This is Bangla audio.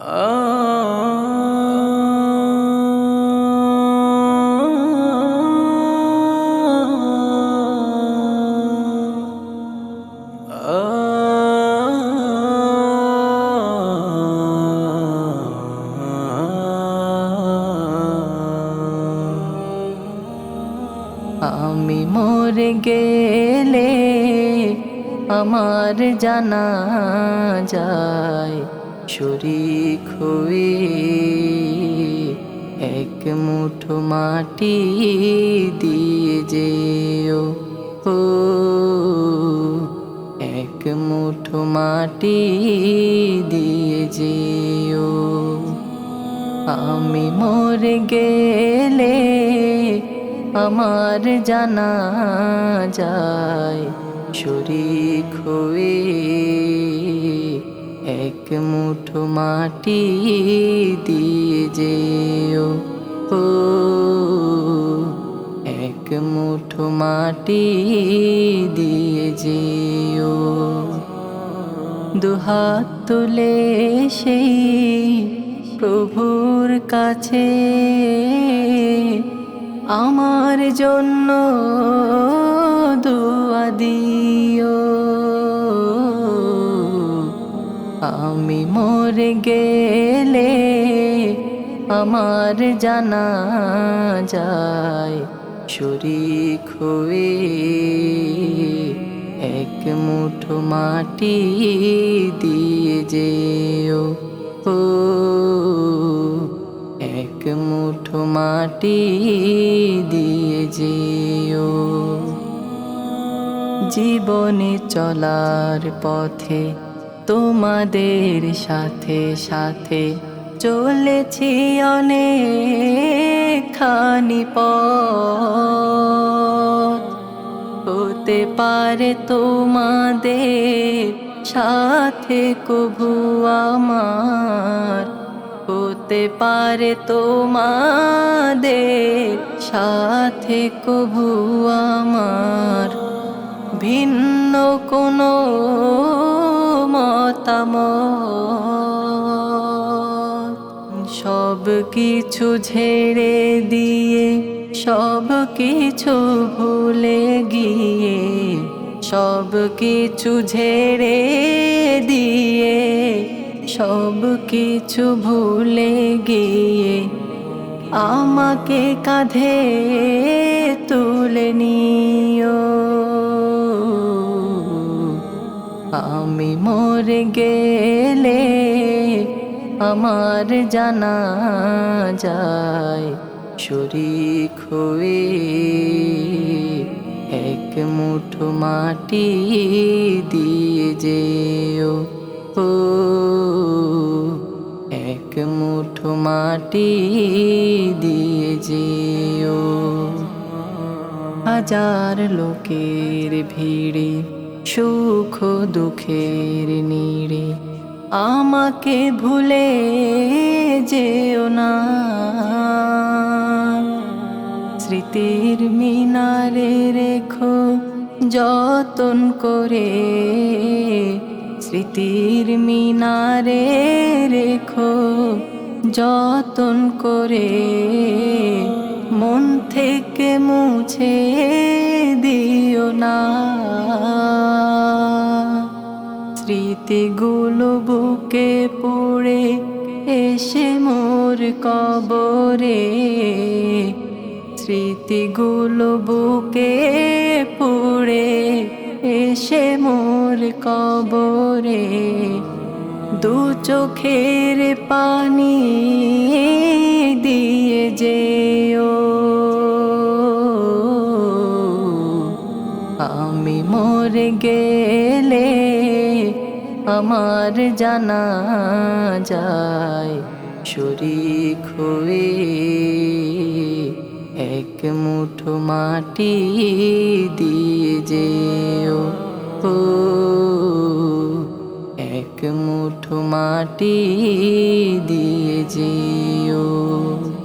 আমি মরে গেলে আমার জানা যায় শরিক হয়ে এক মুঠো মাটি দিয়ে যেও ও এক মুঠো মাটি দিয়ে যেও। আমি মরে গেলে আমার জানা যায়, শরিক হয়ে এক মুঠো মাটি দিয়ে যেও। ও, এক মুঠো মাটি দিয়ে যেও। দুহাত তুলে সেই প্রভুর কাছে আমার জন্য আমি মরে গেলে আমার জানা যায় শরিক হয়ে এক মুঠো মাটি দিয়ে যেও। ও, এক মুঠো মাটি দিয়ে যেও। জীবনে চলার পথে তোমাদের সাথে সাথে চলেছি অনেক খানি হতে পারে তোমাদের সাথে কভু আমার। হতে পারে তোমাদের সাথে কভু আমার। ভিন্ন কোনো মতামত। সব কিছু ঝেড়ে দিয়ে, সব কিছু ভুলে গিয়ে, সব কিছু ঝেড়ে দিয়ে, সব কিছু ভুলে গিয়ে, আমাকে কাঁধে তুলে নিও। মরে গেলে আমার জানা যায়, শরিক হয়ে এক মুঠো মাটি দিয়ে যেও। ও, এক মুঠো মাটি দিয়ে যেও। হাজার লোকের ভিড়ে সুখ দুঃখের নীড়ে। আমাকে ভুলে যেও না। স্মৃতির মিনারে রেখো যতন করে। স্মৃতির মিনারে রেখো যতন করে। মন থেকে মুছে দিও না। স্মৃতিগুলো বুকে পড়ে এসে মোর কবরে। স্মৃতিগুলো বুকে পড়ে এসে মোর কবরে। দু চোখের পানি দিয়ে যেও। আমি মরে গেলে আমার জানা যায়। শরিক হয়ে এক মুঠো মাটি দিয়ে যেও। ও, এক মুঠো মাটি দিয়ে যেও।